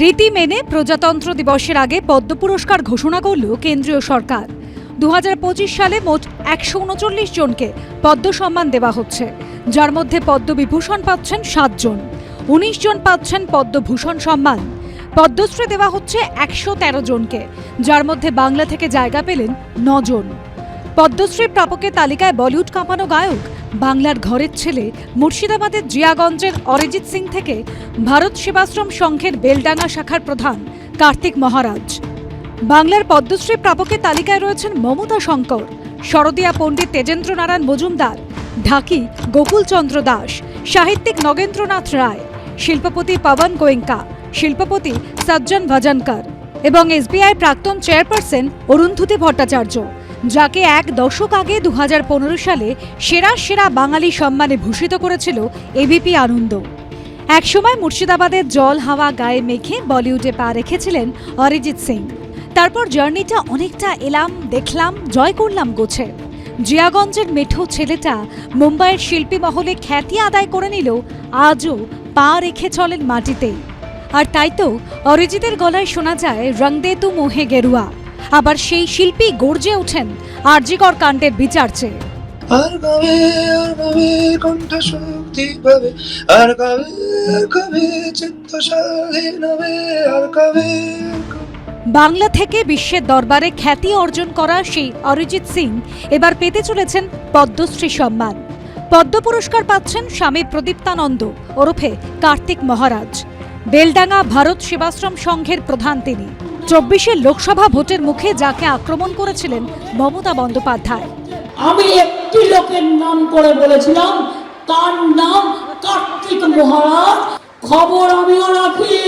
রীতি মেনে প্রজাতন্ত্র দিবসের আগে পদ্ম পুরস্কার ঘোষণা করল কেন্দ্রীয় সরকার। দু হাজার পঁচিশ সালে মোট একশো উনচল্লিশ জনকে পদ্ম সম্মান দেওয়া হচ্ছে, যার মধ্যে পদ্মবিভূষণ পাচ্ছেন সাতজন উনিশ জন পাচ্ছেন পদ্মভূষণ সম্মান। পদ্মশ্রী দেওয়া হচ্ছে একশো তেরো জনকে, যার মধ্যে বাংলা থেকে জায়গা পেলেন নজন পদ্মশ্রী প্রাপকের তালিকায় বলিউড কাঁপানো গায়ক, বাংলার ঘরের ছেলে, মুর্শিদাবাদের জিয়াগঞ্জের অরিজিৎ সিং থেকে ভারত সেবাশ্রম সংঘের বেলডাঙ্গা শাখার প্রধান কার্তিক মহারাজ। বাংলার পদ্মশ্রী প্রাপকের তালিকায় রয়েছেন মমতা শঙ্কর, শরদিয়া পণ্ডিত তেজেন্দ্র নারায়ণ মজুমদার, ঢাকি গোকুলচন্দ্র দাস, সাহিত্যিক নগেন্দ্রনাথ রায়, শিল্পপতি পবন গোয়েঙ্কা, শিল্পপতি সজ্জন ভজনকর এবং এসবিআই প্রাক্তন চেয়ারপারসন অরুন্ধতী ভট্টাচার্য। যাকে এক দশক আগে দু হাজার পনেরো সালে সেরা সেরা বাঙালি সম্মানে ভূষিত করেছিল এবিপি আনন্দ। একসময় মুর্শিদাবাদের জল হাওয়া গায়ে মেখে বলিউডে পা রেখেছিলেন অরিজিৎ সিং। তারপর জার্নিটা অনেকটা এলাম, দেখলাম, জয় করলাম গোছে। জিয়াগঞ্জের মেঠো ছেলেটা মুম্বাইয়ের শিল্পী মহলে খ্যাতি আদায় করে নিল আজও পা রেখে চলেন মাটিতে আর তাই তো অরিজিতের গলায় শোনা যায় রংদে তু মোহে গেরুয়া। আবার সেই শিল্পী গর্জে ওঠেন আরজিকর কাণ্ডের বিচার চেয়ে। আর কবে আর কবে কণ্ঠ শক্তি পাবে? আর কবে আর কবে চিত্ত স্বাধীন হবে? আর কবে বাংলা থেকে বিশ্বের দরবারে খ্যাতি অর্জন করা সেই অরিজিৎ সিং এবার পেতে চলেছেন পদ্মশ্রী সম্মান। পদ্ম পুরস্কার পাচ্ছেন স্বামী প্রদীপ্তানন্দ ওরফে কার্তিক মহারাজ। বেলডাঙ্গা ভারত সেবাশ্রম সংঘের প্রধান তিনি। চব্বিশের লোকসভা ভোটের মুখে যাকে আক্রমণ করেছিলেন মমতা বন্দ্যোপাধ্যায়। আমি একটি লোকের নাম করে বলেছিলাম, তার নাম কার্তিক মহারাজ। খবর আমিও রাখি।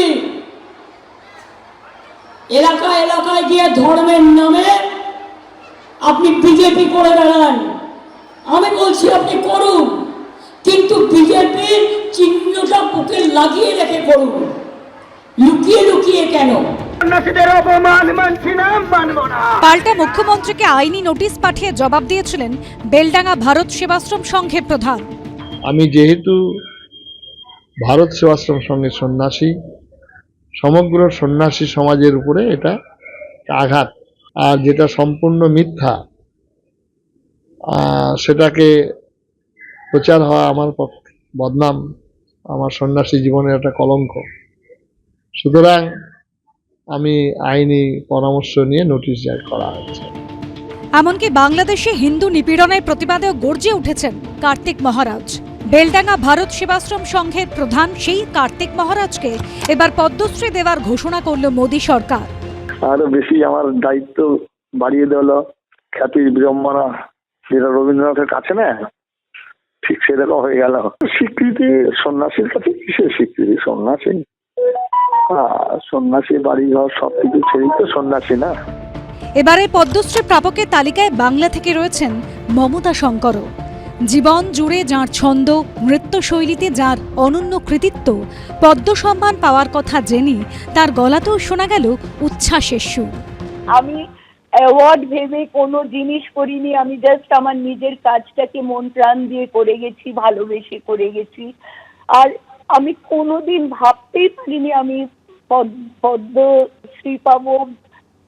এলাকা এলাকায় গিয়ে ধর্মের নামে আপনি বিজেপি করে বেড়ান। আমি বলছি, আপনি করুন। কিন্তু বিজেপির চিহ্নটা বুকে লাগিয়ে রেখে করুন। লুকিয়ে লুকিয়ে কেন? পাল্টা মুখ্যমন্ত্রীকে আইনি নোটিশ পাঠিয়ে জবাব দিয়েছিলেন বেলডাঙ্গা ভারত সেবাশ্রম সংঘের প্রধান। আমি যেহেতু ভারত সেবাশ্রম সঙ্গে সন্ন্যাসী সমগ্র সন্ন্যাসী সমাজের উপরে এটা আঘাত আর যেটা সম্পূর্ণ মিথ্যা সেটাকে প্রচার হওয়া আমার পক্ষে বদনাম আমার সন্ন্যাসী জীবনের একটা কলঙ্ক। সুতরাং আমি আইনি পরামর্শ নিয়ে নোটিশ জারি করা হয়েছে। এমনকি বাংলাদেশে হিন্দু নিপীড়নের প্রতিবাদেও গর্জে উঠেছেন কার্তিক মহারাজ। বেলডাঙ্গা ভারত সেবাশ্রম সংঘের প্রধান সেই কার্তিক মহারাজকে এবার পদ্মশ্রী দেওয়ার ঘোষণা করল মোদী সরকার। আরও বেশি আমার দায়িত্ব বাড়িয়ে দিল খ্যাতি বিড়ম্বনা যেটা রবীন্দ্রনাথের কাছে না ঠিক সেরকম হয়ে গেল। স্বীকৃতি সন্ন্যাসীর কাছে কিসের স্বীকৃতি? সন্ন্যাসী সন্ন্যাসী বাড়ি ঘর সব কিছু ছেড়েই তো সন্ন্যাসী না? এবারে পদ্মশ্রী প্রাপকের তালিকায় বাংলা থেকে রয়েছেন মমতা শঙ্করও। জীবন জুড়ে যাঁর ছন্দ নৃত্যশৈলীতে যার অনন্য কৃতিত্ব পদ্ম সম্মান পাওয়ার কথা জেনে তার গলাতেও শোনা গেল উচ্ছ্বাসের সুর। আমি অ্যাওয়ার্ড ভেবে কোনো জিনিস করিনি আমি জাস্ট আমার নিজের কাজটাকে মন প্রাণ দিয়ে করে গেছি ভালোবেসে করে গেছি। আর আমি কোনোদিন ভাবতেই পারিনি আমি পদ- পদ্মশ্রী পাবো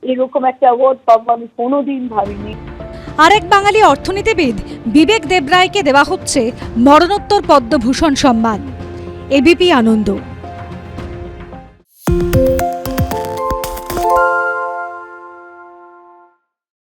এরকম একটা অ্যাওয়ার্ড পাবো আমি কোনোদিন ভাবিনি। আরেক বাঙালি অর্থনীতিবিদ বিবেক দেবরায়কে দেওয়া হচ্ছে মরণোত্তর পদ্মভূষণ সম্মান। এবিপি আনন্দ।